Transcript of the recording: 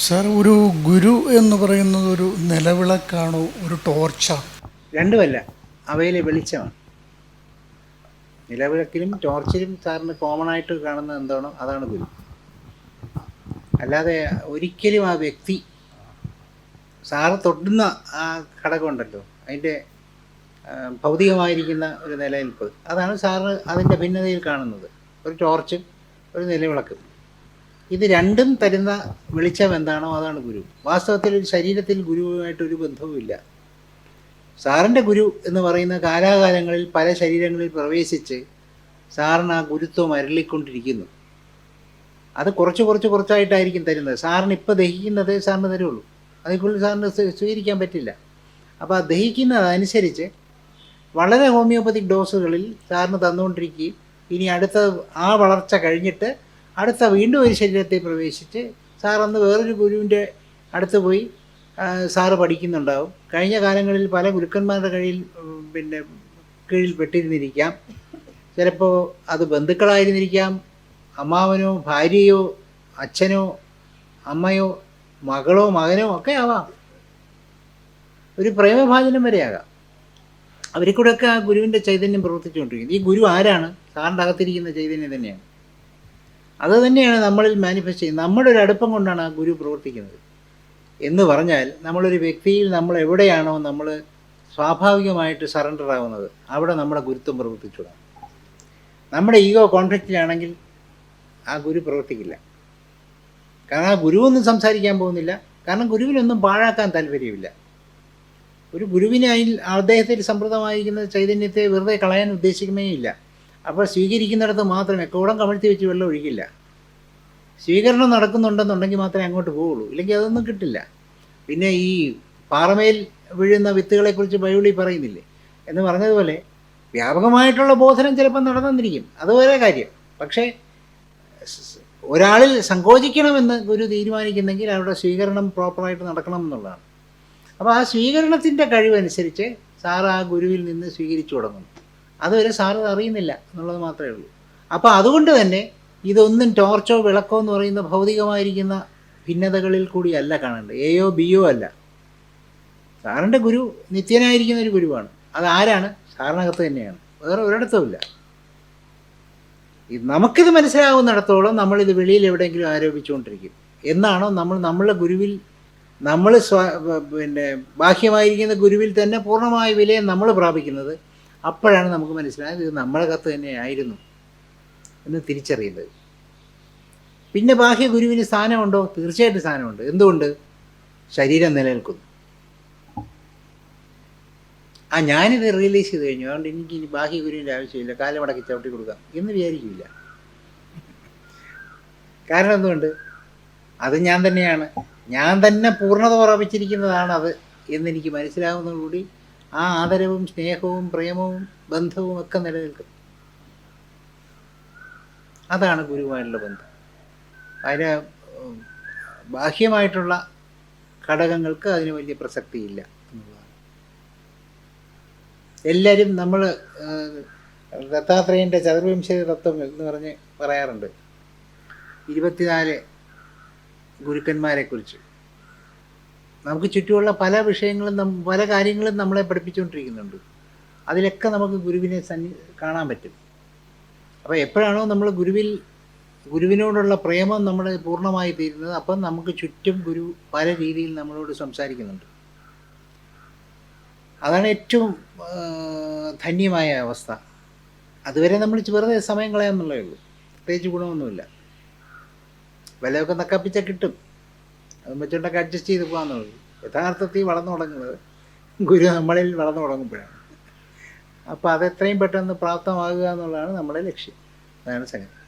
Sir ഒരു ഗുരു എന്ന് പറയുന്നത് ഒരു നിലവിളക്കാണോ? ഒരു ടോർച്ചാണ് രണ്ടുമല്ല അവയിലെ വെളിച്ചമാണ്. നിലവിളക്കിലും ടോർച്ചിലും സാറിന് കോമൺ ആയിട്ട് കാണുന്നത് എന്താണോ അതാണ് ഗുരു. അല്ലാതെ ഒരിക്കലും ആ വ്യക്തി സാറ് തൊട്ടുന്ന ആ ഘടകമുണ്ടല്ലോ അതിന്റെ ഭൗതികമായിരിക്കുന്ന ഒരു നിലനിൽപ്പ് അതാണ് സാറ് അതിന്റെ ഭിന്നതയിൽ കാണുന്നത്. ഒരു ടോർച്ചും ഒരു നിലവിളക്കും. ഇത് രണ്ടും തരുന്ന വെളിച്ചം എന്താണോ അതാണ് ഗുരു. വാസ്തവത്തിൽ ശരീരത്തിൽ ഗുരുവുമായിട്ട് ഒരു ബന്ധവുമില്ല. സാറിന്റെ ഗുരു എന്ന് പറയുന്ന കാലാകാലങ്ങളിൽ പല ശരീരങ്ങളിൽ പ്രവേശിച്ച് സാറിന് ആ ഗുരുത്വം അരളിക്കൊണ്ടിരിക്കുന്നു. അത് കുറച്ച് കുറച്ച് കുറച്ചായിട്ടായിരിക്കും തരുന്നത്. സാറിന് ഇപ്പോൾ ദഹിക്കുന്നത് സാറിന് തരുള്ളൂ. അതിനുള്ളിൽ സാറിന് സ്വീ- സ്വീകരിക്കാൻ പറ്റില്ല. അപ്പോൾ ആ ദഹിക്കുന്നതനുസരിച്ച് വളരെ ഹോമിയോപ്പതിക് ഡോസുകളിൽ സാറിന് തന്നുകൊണ്ടിരിക്കുകയും ഇനി അടുത്ത ആ വളർച്ച കഴിഞ്ഞിട്ട് അടുത്ത വീണ്ടും ഒരു ശരീരത്തെ പ്രവേശിച്ച് സാർ അന്ന് വേറൊരു ഗുരുവിന്റെ അടുത്ത് പോയി സാറ് പഠിക്കുന്നുണ്ടാവും. കഴിഞ്ഞ കാലങ്ങളിൽ പല ഗുരുക്കന്മാരുടെ കയ്യിൽ പിന്നെ കീഴിൽ പെട്ടിരുന്നിരിക്കാം. ചിലപ്പോൾ അത് ബന്ധുക്കളായിരുന്നിരിക്കാം. അമ്മാവനോ ഭാര്യയോ അച്ഛനോ അമ്മയോ മകളോ മകനോ ഒക്കെ ആവാം. ഒരു പ്രേമഭാചനം വരെയാകാം അവരിൽ കൂടെയൊക്കെ ആ ഗുരുവിന്റെ ചൈതന്യം പ്രവർത്തിച്ചുകൊണ്ടിരിക്കുന്നത് ഈ ഗുരു ആരാണ്? സാറിന്റെ അകത്തിരിക്കുന്ന ചൈതന്യം തന്നെയാണ്. അത് തന്നെയാണ് നമ്മളിൽ മാനിഫെസ്റ്റ് ചെയ്യുന്നത്. നമ്മുടെ ഒരു അടുപ്പം കൊണ്ടാണ് ആ ഗുരു പ്രവർത്തിക്കുന്നത്. എന്ന് പറഞ്ഞാൽ നമ്മളൊരു വ്യക്തിയിൽ നമ്മൾ എവിടെയാണോ നമ്മൾ സ്വാഭാവികമായിട്ട് സറണ്ടർ ആവുന്നത് അവിടെ നമ്മുടെ ഗുരുത്വം പ്രവർത്തിച്ചുവിടാം നമ്മുടെ ഈഗോ കോൺഫ്ലിക്റ്റിലാണെങ്കിൽ ആ ഗുരു പ്രവർത്തിക്കില്ല. കാരണം ആ ഗുരുവൊന്നും സംസാരിക്കാൻ പോകുന്നില്ല. കാരണം ഗുരുവിനൊന്നും പാഴാക്കാൻ താല്പര്യമില്ല. ഒരു ഗുരുവിനെ അതിൽ അദ്ദേഹത്തിൽ സമ്പ്രദമായിരിക്കുന്ന ചൈതന്യത്തെ വെറുതെ കളയാൻ ഉദ്ദേശിക്കുന്നേ ഇല്ല. അപ്പോൾ സ്വീകരിക്കുന്നിടത്ത് മാത്രമേ കൂടം കമഴ്ത്തി വെച്ച് വെള്ളം ഒഴിക്കില്ല. സ്വീകരണം നടക്കുന്നുണ്ടെന്നുണ്ടെങ്കിൽ മാത്രമേ അങ്ങോട്ട് പോവുള്ളൂ. ഇല്ലെങ്കിൽ അതൊന്നും കിട്ടില്ല. പിന്നെ ഈ പാറമേൽ വീഴുന്ന വിത്തുകളെക്കുറിച്ച് ബൈബിളി പറയുന്നില്ലേ? എന്ന് പറഞ്ഞതുപോലെ വ്യാപകമായിട്ടുള്ള ബോധനം ചിലപ്പോൾ നടന്നിരിക്കും അത് വേറെ കാര്യം. പക്ഷേ ഒരാളിൽ സങ്കോചിക്കണമെന്ന് ഗുരു തീരുമാനിക്കുന്നെങ്കിൽ അവരുടെ സ്വീകരണം പ്രോപ്പറായിട്ട് നടക്കണം എന്നുള്ളതാണ്. അപ്പോൾ ആ സ്വീകരണത്തിന്റെ കഴിവനുസരിച്ച് സാർ ആ ഗുരുവിൽ നിന്ന് സ്വീകരിച്ചു തുടങ്ങുന്നു. അതുവരെ അത് അറിയുന്നില്ല എന്നുള്ളത് മാത്രമേ ഉള്ളൂ. അപ്പോൾ അതുകൊണ്ട് തന്നെ ഇതൊന്നും ടോർച്ചോ വിളക്കോ എന്ന് പറയുന്ന ഭൗതികമായിരിക്കുന്ന ഭിന്നതകളിൽ കൂടിയല്ല കാണേണ്ടത്. എയോ ബിയോ അല്ല. സാറിന്റെ ഗുരു നിത്യനായിരിക്കുന്ന ഒരു ഗുരുവാണ്. അത് ആരാണ്? സാറിനകത്ത് തന്നെയാണ്. വേറെ ഒരിടത്തുമില്ല നമുക്കിത് മനസ്സിലാകുന്നിടത്തോളം നമ്മളിത് വെളിയിൽ എവിടെയെങ്കിലും ആരോപിച്ചുകൊണ്ടിരിക്കും. എന്നാണോ നമ്മൾ നമ്മളെ ഗുരുവിൽ നമ്മൾ സ്വ പിന്നെ ബാഹ്യമായിരിക്കുന്ന ഗുരുവിൽ തന്നെ പൂർണമായ വിലയം നമ്മൾ പ്രാപിക്കുന്നത് അപ്പോഴാണ് നമുക്ക് മനസ്സിലായത് ഇത് നമ്മളെ കത്ത് തന്നെയായിരുന്നു എന്ന് തിരിച്ചറിയുന്നത്. പിന്നെ ബാഹ്യ ഗുരുവിന് സ്ഥാനമുണ്ടോ? തീർച്ചയായിട്ടും സ്ഥാനമുണ്ട്. എന്തുകൊണ്ട്? ശരീരം നിലനിൽക്കുന്നു. ആ ഞാനിത് റിയലൈസ് ചെയ്ത് കഴിഞ്ഞു. അതുകൊണ്ട് എനിക്ക് ഇനി ബാഹ്യ ഗുരുവിന്റെ ആവശ്യമില്ല. കാലമടക്കി ചവിട്ടി കൊടുക്കാം എന്ന് വിചാരിക്കില്ല. കാരണം എന്തുകൊണ്ട്? അത് ഞാൻ തന്നെയാണ്. ഞാൻ തന്നെ പൂർണത ഉറപ്പിച്ചിരിക്കുന്നതാണ് അത് എന്നെനിക്ക് മനസ്സിലാവുന്നതോടുകൂടി ആ ആദരവും സ്നേഹവും പ്രേമവും ബന്ധവും ഒക്കെ നിലനിൽക്കും. അതാണ് ഗുരുവായുള്ള ബന്ധം. അതിന് ബാഹ്യമായിട്ടുള്ള ഘടകങ്ങൾക്ക് അതിന് വലിയ പ്രസക്തിയില്ല എന്നുള്ളതാണ്. എല്ലാവരും നമ്മൾ ദത്താത്രേയന്റെ ചതുർവിംശതി തത്വം എന്ന് പറഞ്ഞ് പറയാറുണ്ട്. ഇരുപത്തിനാല് ഗുരുക്കന്മാരെക്കുറിച്ച്. നമുക്ക് ചുറ്റുമുള്ള പല വിഷയങ്ങളും പല കാര്യങ്ങളും നമ്മളെ പഠിപ്പിച്ചുകൊണ്ടിരിക്കുന്നുണ്ട്. അതിലൊക്കെ നമുക്ക് ഗുരുവിനെ സന്നി കാണാൻ പറ്റും. അപ്പോൾ എപ്പോഴാണോ നമ്മൾ ഗുരുവിൽ ഗുരുവിനോടുള്ള പ്രേമം നമ്മൾ പൂർണമായി തീരുന്നത് അപ്പം നമുക്ക് ചുറ്റും ഗുരു പല രീതിയിൽ നമ്മളോട് സംസാരിക്കുന്നുണ്ട്. അതാണ് ഏറ്റവും ധന്യമായ അവസ്ഥ. അതുവരെ നമ്മൾ വെറുതെ സമയം കളയാന്നുള്ളേ ഉള്ളൂ. പ്രത്യേകിച്ച് ഗുണമൊന്നുമില്ല. വിലയൊക്കെ നക്കപ്പിച്ച കിട്ടും. അത് അഡ്ജസ്റ്റ് ചെയ്ത് പോകാന്നുള്ളൂ യഥാർത്ഥത്തിൽ വളർന്നു തുടങ്ങുന്നത് ഗുരു നമ്മളിൽ വളർന്നു തുടങ്ങുമ്പോഴാണ്. അപ്പോൾ അതെത്രയും പെട്ടെന്ന് പ്രാപ്തമാകുക എന്നുള്ളതാണ് നമ്മുടെ ലക്ഷ്യം. അതാണ് സംഗതി.